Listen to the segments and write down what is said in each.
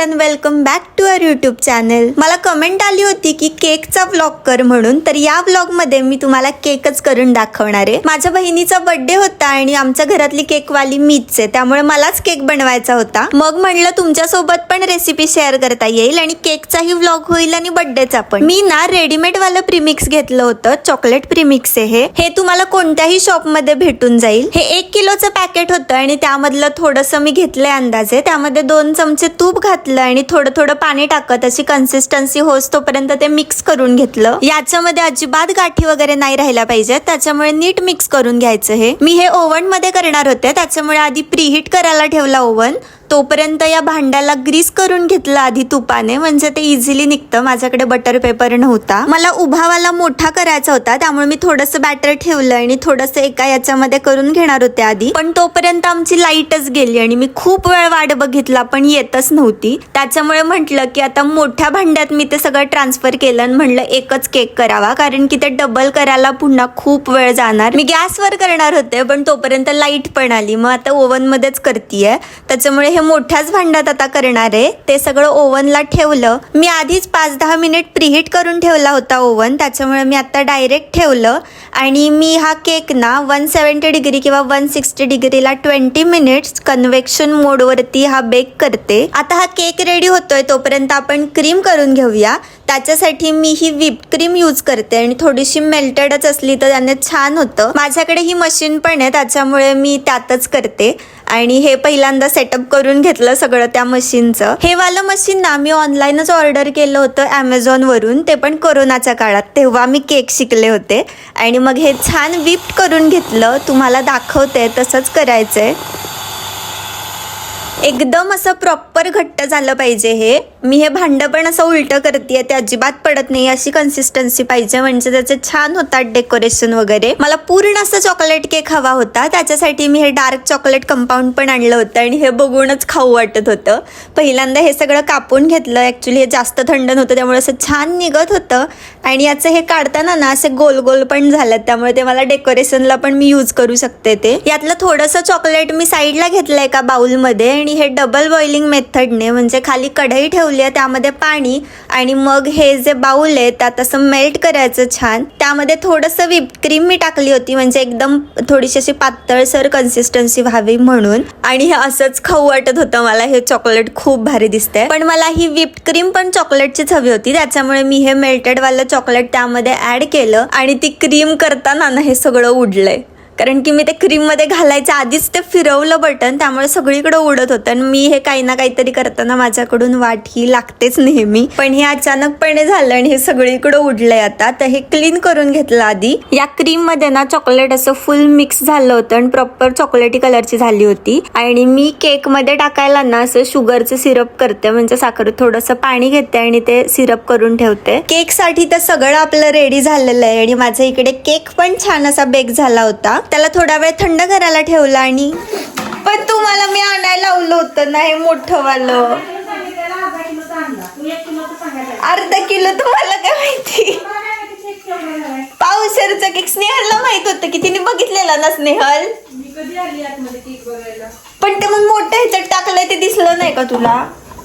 And welcome back to our YouTube channel मला comment आली होती की केकचा व्लॉग कर म्हणून. तर या व्लॉगमध्ये मी तुम्हाला केकच करून दाखवणार आहे. माझ्या बहिणीचा बर्थडे होता आणि आमच्या घरातली केकवाली मीच आहे. त्यामुळे मलाच केक बनवायचा होता. मग म्हणलं तुमच्यासोबत पण रेसिपी शेअर करता येईल आणि केकचाही व्लॉग होईल आणि बर्थडेचा पण. मी ना रेडीमेड वालं प्रीमिक्स घेतलं होतं. चॉकलेट प्रीमिक्स आहे हे. हे तुम्हाला कोणत्याही शॉपमध्ये भेटून जाईल. हे एक किलोचं पॅकेट होतं आणि त्यामधलं थोडंसं मी घेतलंय अंदाजे. त्यामध्ये दोन चमचे तूप घातलं आणि थोडं थोडं पाणी टाकत अशी कन्सिस्टन्सी होस तोपर्यंत ते मिक्स करून घेतलं. याच्यामध्ये अजिबात गाठी वगैरे नाही राहिला पाहिजे. त्याच्यामुळे नीट मिक्स करून घ्यायचं हे. मी हे ओव्हनमध्ये करणार होते. त्याच्यामुळे आधी प्रीहीट करायला ठेवला ओव्हन तोपर्यंत या भांड्याला ग्रीस करून घेतलं आधी तुपाने. म्हणजे ते इझिली निघतं. माझ्याकडे बटर पेपर नव्हता. मला उभावाला मोठा करायचा होता. त्यामुळे मी थोडंसं बॅटर ठेवलं आणि थोडंसं एका याच्यामध्ये करून घेणार होते आधी. पण तोपर्यंत आमची लाईटच गेली आणि मी खूप वेळ वाट बघितला पण येतच नव्हती. त्याच्यामुळे म्हटलं की आता मोठ्या भांड्यात मी ते सगळं ट्रान्सफर केलं आणि म्हणलं एकच केक करावा. कारण की ते डबल करायला पुन्हा खूप वेळ जाणार. मी गॅसवर करणार होते पण तोपर्यंत लाइट पण आली. मग आता ओव्हन मध्येच करतीये. त्याच्यामुळे हे मोठ्याच भांड्यात आता करणार आहे. ते सगळं ओव्हनला ठेवलं. मी आधीच पाच दहा मिनिट प्रीहीट करून ठेवला होता ओव्हन. त्याच्यामुळे मी आता डायरेक्ट ठेवलं. आणि मी हा केक ना वन सेवन्टी डिग्री किंवा वन सिक्स्टी डिग्रीला ट्वेंटी मिनिट्स कन्व्हेक्शन मोडवरती हा बेक करते. आता हा केक रेडी होतोय. तोपर्यंत आपण क्रीम करून घेऊया. त्याच्यासाठी मी ही व्हिप क्रीम यूज करते. आणि थोडीशी मेल्टेडच असली तर त्याने छान होतं. माझ्याकडे ही मशीन पण आहे. त्याच्यामुळे मी त्यातच करते. आणि हे पहिल्यांदा सेटअप करून घेतलं सगळं त्या मशीनचं हे वालं मशीन ना मी ऑनलाईनच ऑर्डर केलं होतं ॲमेझॉनवरून ते पण कोरोनाच्या काळात. तेव्हा मी केक शिकले होते. आणि मग हे छान विप्ट करून घेतलं. तुम्हाला दाखवते तसंच करायचंय. एकदम असं प्रॉपर घट्ट झालं पाहिजे हे. मी हे भांडं पण असं उलटं करते ते अजिबात पडत नाही अशी कन्सिस्टन्सी पाहिजे. म्हणजे त्याचे छान होतात डेकोरेशन वगैरे. मला पूर्ण असं चॉकलेट केक हवा होता. त्याच्यासाठी मी हे डार्क चॉकलेट कंपाऊंड पण आणलं होतं आणि हे बघूनच खाऊ वाटत होतं. पहिल्यांदा हे सगळं कापून घेतलं. ॲक्च्युली हे जास्त थंड नव्हतं त्यामुळे असं छान निघत होतं. आणि याचं हे काढताना ना असे गोल गोल पण झालं त्यामुळे ते मला डेकोरेशनला पण मी यूज करू शकते ते. यातलं थोडंसं चॉकलेट मी साईडला घेतलं एका बाउलमध्ये आणि हे डबल बॉइलिंग मेथडने म्हणजे खाली कढई ठेवली आहे त्यामध्ये पाणी आणि मग हे जे बाऊल आहे त्यात असं मेल्ट करायचं छान. त्यामध्ये थोडंसं विप क्रीम मी टाकली होती म्हणजे एकदम थोडीशी अशी पातळसर कन्सिस्टन्सी व्हावी म्हणून. आणि हे असंच खाऊ वाटत होतं मला हे चॉकलेट खूप भारी दिसतंय. पण मला ही विप क्रीम पण चॉकलेटचीच हवी होती त्याच्यामुळे मी हे मेल्टेडवालं चॉकलेट त्यामध्ये ऍड केलं आणि ती क्रीम करताना ना हे सगळं उडलंय. कारण की मी ते क्रीममध्ये घालायच्या आधीच ते फिरवलं बटन त्यामुळे सगळीकडे उडत होतं. आणि मी हे काही ना काहीतरी करताना माझ्याकडून वाट ही लागतेच नेहमी. पण हे अचानकपणे झालं आणि हे सगळीकडे उडलंय आता. तर हे क्लीन करून घेतलं आधी. या क्रीममध्ये ना चॉकलेट असं फुल मिक्स झालं होतं आणि प्रॉपर चॉकलेटी कलरची झाली होती. आणि मी केकमध्ये टाकायला ना असं शुगरचं सिरप करते. म्हणजे साखर थोडंसं पाणी घेते आणि ते सिरप करून ठेवते. केकसाठी तर सगळं आपलं रेडी झालेलं आहे. आणि माझ्या इकडे केक पण छान असा बेक झाला होता. त्याला थोडा वेळ थंड करायला ठेवला आणि पण तुम्हाला मी आणायला लावलं होतं ना हे मोठं वालं अर्धा किलो तुम्हाला काय माहिती? पावसाचं केक स्नेहलला माहीत होतं की तिने बघितलेलं ना स्नेहल? पण ते मग मोठं ह्याच्यात टाकलंय ते दिसलं नाही का तुला?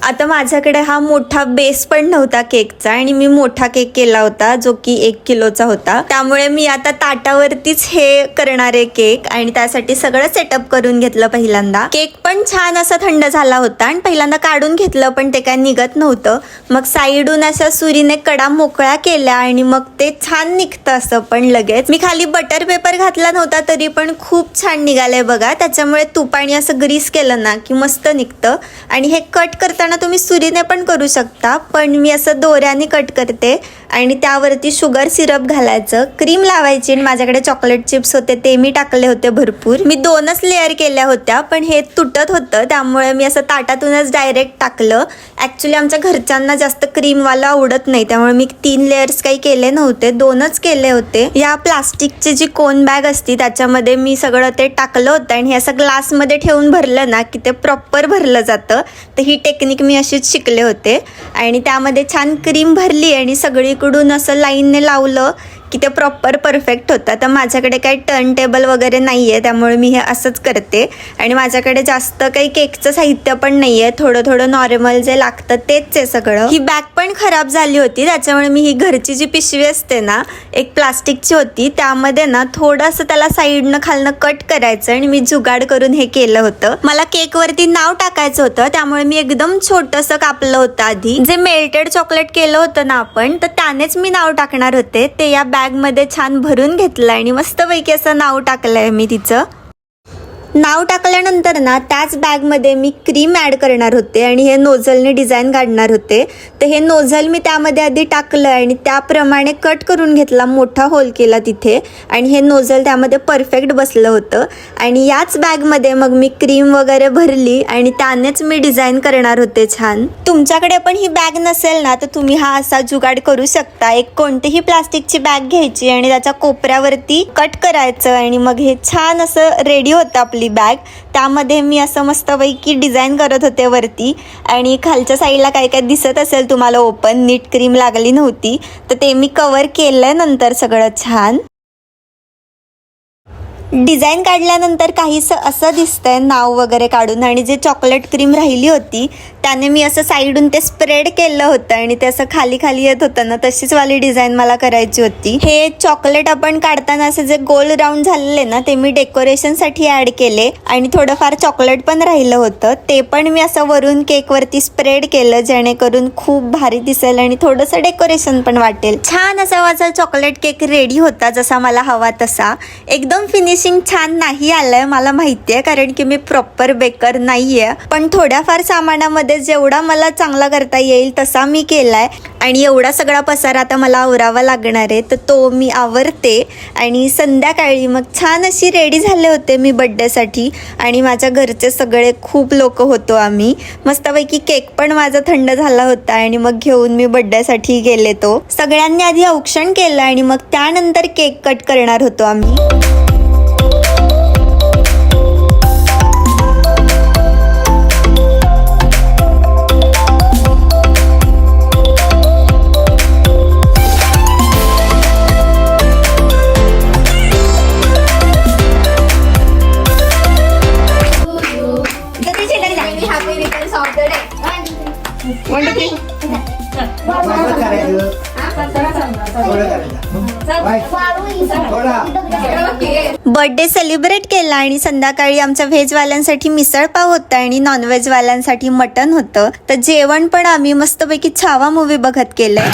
आता माझ्याकडे हा मोठा बेस पण नव्हता केकचा आणि मी मोठा केक केला होता जो की एक किलोचा होता. त्यामुळे मी आता ताटावरतीच हे करणार आहे केक आणि त्यासाठी सगळं सेटअप करून घेतलं पहिल्यांदा. केक पण छान असा थंड झाला होता आणि पहिल्यांदा काढून घेतलं पण ते काय निघत नव्हतं. मग साईडून अशा सुरीने कडा मोकळ्या केल्या आणि मग ते छान निघतं असं पण लगेच. मी खाली बटर पेपर घातला नव्हता तरी पण खूप छान निघालंय बघा. त्याच्यामुळे तुपाणी असं ग्रीस केलं ना की मस्त निघतं. आणि हे कट करताना तुम्ही सुरीने पण करू शकता पण मी असं दोऱ्याने कट करते. आणि त्यावरती शुगर सिरप घालायचं. क्रीम लावायची आणि माझ्याकडे चॉकलेट चिप्स होते ते मी टाकले होते भरपूर. मी दोनच लेअर केल्या होत्या पण हे तुटत होतं त्यामुळे मी असं ताटातूनच डायरेक्ट टाकलं. ॲक्च्युली आमच्या घरच्यांना जास्त क्रीमवाला आवडत नाही त्यामुळे मी तीन लेअर्स काही केले नव्हते दोनच केले होते. या प्लास्टिकची जी कोन बॅग असती त्याच्यामध्ये मी सगळं ते टाकलं होतं आणि हे असं ग्लासमध्ये ठेवून भरलं ना की ते प्रॉपर भरलं जातं. तर ही टेक्निक मी अशीच शिकले होते. आणि त्यामध्ये छान क्रीम भरली आणि सगळी इकडून असं लाईनने लावलं की ते प्रॉपर परफेक्ट होतं. तर माझ्याकडे काही टर्न टेबल वगैरे नाही आहे त्यामुळे मी हे असंच करते. आणि माझ्याकडे जास्त काही केकचं साहित्य पण नाही आहे थोडं थोडं नॉर्मल जे लागतं तेच आहे सगळं. ही बॅग पण खराब झाली होती त्याच्यामुळे मी ही घरची जी पिशवी असते ना एक प्लास्टिकची होती त्यामध्ये ना थोडंसं त्याला साईडनं खालनं कट करायचं आणि मी जुगाड करून हे केलं होतं. मला केकवरती नाव टाकायचं होतं त्यामुळे मी एकदम छोटंसं कापलं होतं आधी. जे मेल्टेड चॉकलेट केलं होतं ना आपण तर त्यानेच मी नाव टाकणार होते. ते या बॅगमध्ये छान भरून घेतलं आणि मस्तपैकी असं नाव टाकलं आहे मी तिचं. नाव टाकल्यानंतर ना त्याच बॅगमध्ये मी क्रीम ॲड करणार होते आणि हे नोझलने डिझाईन काढणार होते. तर हे नोझल मी त्यामध्ये आधी टाकलं आणि त्याप्रमाणे कट करून घेतला मोठा होल केला तिथे. आणि हे नोझल त्यामध्ये परफेक्ट बसलं होतं. आणि याच बॅगमध्ये मग मी क्रीम वगैरे भरली आणि त्यानेच मी डिझाईन करणार होते छान. तुमच्याकडे पण ही बॅग नसेल ना तर तुम्ही हा असा जुगाड करू शकता. एक कोणतीही प्लास्टिकची बॅग घ्यायची आणि त्याच्या कोपऱ्यावरती कट करायचं आणि मग हे छान असं रेडी होतं आपली बॅग त्यामध्ये मी असं मस्तपैकी डिझाईन करत होते वरती. आणि खालच्या साईडला काय काय दिसत असेल तुम्हाला ओपन नीट क्रीम लागली नव्हती. तर ते मी कवर केलं नंतर सगळं छान. डिझाईन काढल्यानंतर काहीसं असं दिसतंय नाव वगैरे काढून. आणि जे चॉकलेट क्रीम राहिली होती त्याने मी असं साईडून ते स्प्रेड केलं होतं आणि ते असं खाली खाली येत होतं ना तशीच वाली डिझाईन मला करायची होती. हे चॉकलेट आपण काढताना असे जे गोल राऊंड झालेले ना ते मी डेकोरेशनसाठी ॲड केले. आणि थोडंफार चॉकलेट पण राहिलं होतं. ते पण मी असं वरून केकवरती स्प्रेड केलं जेणेकरून खूप भारी दिसेल आणि थोडंसं डेकोरेशन पण वाटेल. छान असा माझा चॉकलेट केक रेडी होता जसा मला हवा तसा. एकदम फिनिश फिनिशिंग छान नाही आलंय मला माहिती आहे कारण की मी प्रॉपर बेकर नाही आहे पण थोड्याफार सामानामध्ये जेवढा मला चांगला करता येईल तसा मी केलाय. आणि एवढा सगळा पसारा आता मला आवरावा लागणार आहे तर तो मी आवरते. आणि संध्याकाळी मग छान अशी रेडी झाले होते मी बड्डेसाठी आणि माझ्या घरचे सगळे खूप लोक होतो आम्ही. मस्तपैकी केक पण माझा थंड झाला होता आणि मग घेऊन मी बड्डेसाठी गेले तो सगळ्यांनी आधी औक्षण केलं आणि मग त्यानंतर केक कट करणार होतो आम्ही. बर्थडे सेलिब्रेट केला आणि संध्याकाळी आमच्या व्हेजवाल्यांसाठी मिसळ पाव होता आणि नॉनव्हेजवाल्यांसाठी मटन होतं. तर जेवण पण आम्ही मस्तपैकी छावा मूवी बघत केलंय.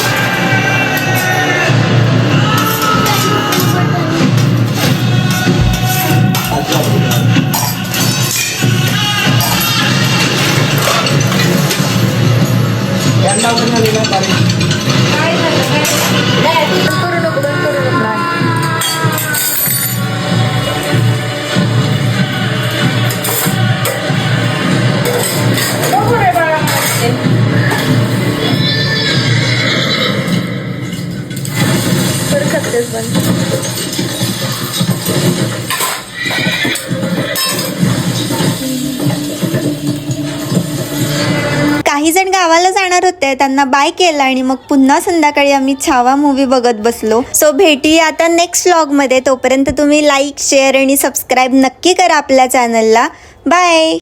काही जण गावाला जाणार होते त्यांना बाय केला आणि मग पुन्हा संध्याकाळी आम्ही छावा मूवी बघत बसलो. सो भेटी आता नेक्स्टमध्ये तोपर्यंत तुम्ही लाईक शेअर आणि सबस्क्राईब नक्की करा आपल्या चॅनलला बाय